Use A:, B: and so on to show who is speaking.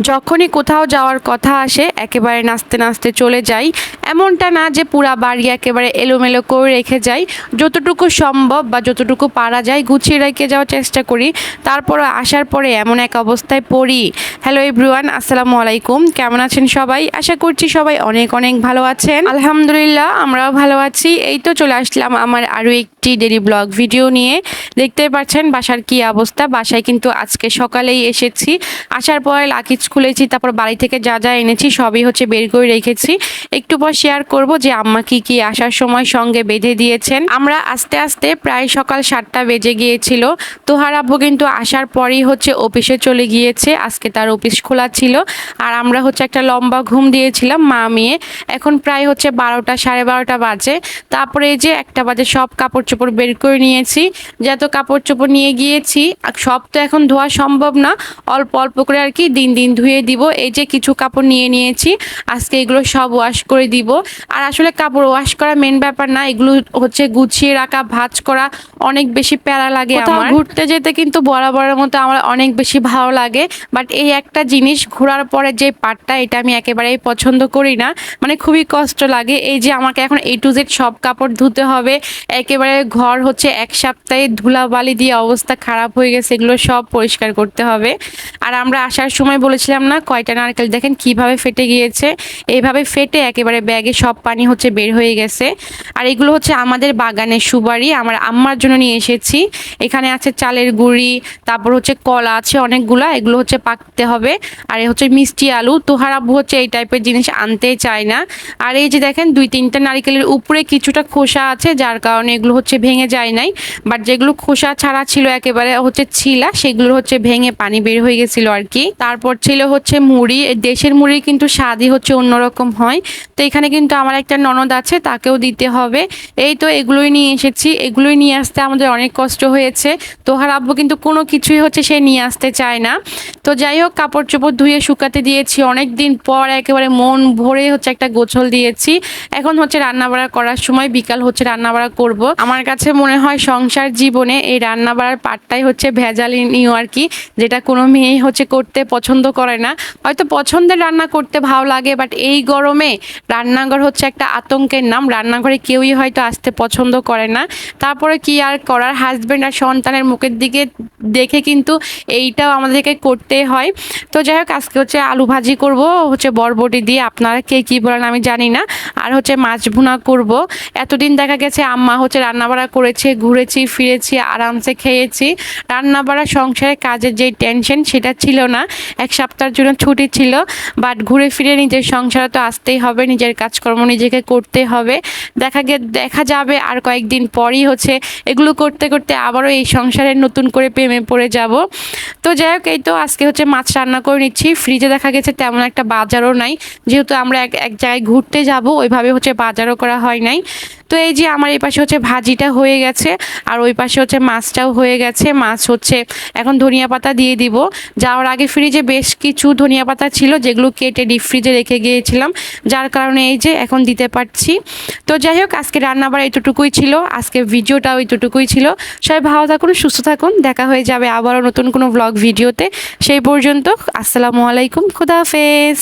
A: যখনই কোথাও যাওয়ার কথা আসে একেবারে নাচতে নাচতে চলে যাই। এমনটা না যে পুরা বাড়ি একেবারে এলোমেলো করে রেখে যাই। যতটুকু সম্ভব বা যতটুকু পারা যায় গুছিয়ে রেখে যাওয়ার চেষ্টা করি। তারপরে আসার পরে এমন এক অবস্থায় পড়ি। হ্যালো এভরিওয়ান আসসালামু আলাইকুম। কেমন আছেন সবাই? আশা করছি সবাই অনেক অনেক ভালো আছেন। আলহামদুলিল্লাহ, আমরাও ভালো আছি। এই তো চলে আসলাম আমার আরও একটি ডেলি ব্লগ ভিডিও নিয়ে। দেখতেই পাচ্ছেন বাসার কি অবস্থা। বাসায় কিন্তু আজকে সকালেই এসেছি। আসার পরে লাকিজ খুলেছি, তারপর বাড়ি থেকে যা যা এনেছি সবই হচ্ছে বের করে রেখেছি। একটু পর শেয়ার করব যে আম্মা কি কি আসার সময় সঙ্গে বেঁধে দিয়েছেন। আমরা আস্তে আস্তে প্রায় সকাল সাতটা বেজে গিয়েছিল। তোহার আব্বু কিন্তু আসার পরেই হচ্ছে অফিসে চলে গিয়েছে। আজকে তার অফিস খোলা ছিল। আর আমরা হচ্ছে একটা লম্বা ঘুম দিয়েছিলাম মা মেয়ে। এখন প্রায় হচ্ছে বারোটা, সাড়ে বারোটা বাজে। তারপরে এই যে একটা বাজে সব কাপড় চোপড় বের করে নিয়েছি। যত কাপড় চোপড় নিয়ে গিয়েছি সব তো এখন ধোয়া সম্ভব না। অল্প অল্প করে আর কি দিন দিন ধুয়ে দিব। এই যে কিছু কাপড় নিয়ে নিয়েছি। আজকে এগুলো সব ওয়াশ করে দিব। আর আসলে কাপড় ওয়াশ করা মেন ব্যাপার না এগুলো হচ্ছে গুছিয়ে রাখা ভাঁজ করা অনেক বেশি প্যারা লাগে আমার। ঘুরতে যেতে কিন্তু বরাবরের মতো আমার অনেক বেশি ভালো লাগে। বাট এই একটা জিনিস ঘোরার পরে যে পার্টটা এটা আমি একেবারেই পছন্দ করি না। মানে খুবই কষ্ট লাগে। এই যে আমাকে এখন এ টু জেড সব কাপড় ধুতে হবে। একেবারে ঘর হচ্ছে এক সপ্তাহে ধুলাবালি দিয়ে অবস্থা খারাপ হয়ে গেছে এগুলো সব পরিষ্কার করতে হবে। আর আমরা আসার সময় বলেছিলাম না কয়টা নারকেল দেখেন কীভাবে ফেটে গিয়েছে? এইভাবে ফেটে একেবারে ব্যাগে সব পানি হচ্ছে বের হয়ে গেছে। আর এগুলো হচ্ছে আমাদের বাগানের সুবারি আমার আম্মার জন্য নিয়ে এসেছি। এখানে আছে চালের গুঁড়ি, তারপর হচ্ছে কলা আছে অনেকগুলা, এগুলো হচ্ছে পাকতে হবে। আর হচ্ছে মিষ্টি আলু। তোহার আব্বু হচ্ছে এই টাইপের জিনিস আনতেই চায় না। আর এই যে দেখেন, দুই তিনটা নারকেলের উপরে কিছুটা খোসা আছে, যার কারণে এগুলো হচ্ছে ভেঙে যায় নাই। বাট যেগুলো খোসা ছাড়া ছিল একেবারে হচ্ছে ছিলা, সেগুলো হচ্ছে ভেঙে পানি বের হয়ে গেছিল আর কি। তারপর ছিল হচ্ছে মুড়ি। দেশের মুড়ি কিন্তু স্বাদই হচ্ছে অন্যরকম হয়। তো এখানে কিন্তু আমার একটা ননদ আছে, তাকেও দিতে হবে। এই তো এগুলোই নিয়ে এসেছি। এগুলোই নিয়ে আসতে আমাদের অনেক কষ্ট হয়েছে। তোহার আব্বু কিন্তু কোনো কিছুই হচ্ছে সে নিয়ে আসতে চায় না। তো যাই হোক কাপড় চোপড় ধুয়ে শুকাতে দিয়েছি। অনেক দিন পর একেবারে মন ভরে হচ্ছে একটা গোছল দিয়েছি। এখন হচ্ছে রান্নাবাড়া করার সময় বিকাল হচ্ছে রান্নাবাড়া করব। আমার কাছে মনে হয় সংসার জীবনে এই রান্নাবাড়ার পাটটাই হচ্ছে ভেজালি নিও আর কি, যেটা কোনো মেয়েই হচ্ছে করতে পছন্দ করে না। হয়তো পছন্দের রান্না করতে ভালো লাগে বাট এই গরমে রান্নাঘর হচ্ছে একটা আতঙ্কের নাম। রান্নাঘরে কেউই হয়তো আসতে পছন্দ করে না। তারপরে কি আর করার? হাজব্যান্ড আর সন্তানের মুখের দিকে দেখে কিন্তু এইটাও আমাদেরকে করতে হয়। তো যাই হোক, আজকে হচ্ছে আলু ভাজি করব, হচ্ছে বরবটি দিয়ে। আপনারা কে কী বলেন আমি জানি না। আর হচ্ছে মাছ ভুনা করব। এতদিন দেখা গেছে আম্মা হচ্ছে রান্নাবাড়া করেছে, ঘুরেছি, ফিরেছি, আরামসে খেয়েছি। রান্নাবাড়া সংসারে কাজের যে টেনশন সেটা ছিল না। এক সপ্তাহের জন্য ছুটি ছিল বাট ঘুরে ফিরে নিজের সংসারে তো আসতেই হবে, নিজের কাজকর্ম নিজেকে করতে হবে। দেখা গে, দেখা যাবে আর কয়েকদিন পরই হচ্ছে এগুলো করতে করতে আবারও এই সংসারে নতুন করে প্রেমে পড়ে যাব। তো যাই হোক, এই তো আজকে হচ্ছে মাছ রান্না করে নিচ্ছি। ফ্রিজে দেখা গেছে তেমন একটা বাজারও নাই। যেহেতু আমরা এক এক জায়গায় ঘুরতে যাব, ওইভাবে হচ্ছে বাজারও করা হয় নাই। তো এই যে আমার এই পাশে হচ্ছে ভাজিটা হয়ে গেছে, আর ওই পাশে হচ্ছে মাছটাও হয়ে গেছে। মাছ হচ্ছে এখন ধনিয়া পাতা দিয়ে দিব। যাওয়ার আগে ফ্রিজে বেশ কিছু ধনিয়া পাতা ছিল যেগুলো কেটে ডিপ ফ্রিজে রেখে গিয়েছিলাম, যার কারণে এই যে এখন দিতে পারছি। তো যাই হোক, আজকে রান্নাবার এইটুকুই ছিল আজকে ভিডিওটাও এইটুকুই ছিল। সবাই ভালো থাকুন, সুস্থ থাকুন, দেখা হয়ে যাবে আবারও নতুন কোনো ব্লগ ভিডিওতে সেই পর্যন্ত, আসসালামু আলাইকুম খুদাহাফেজ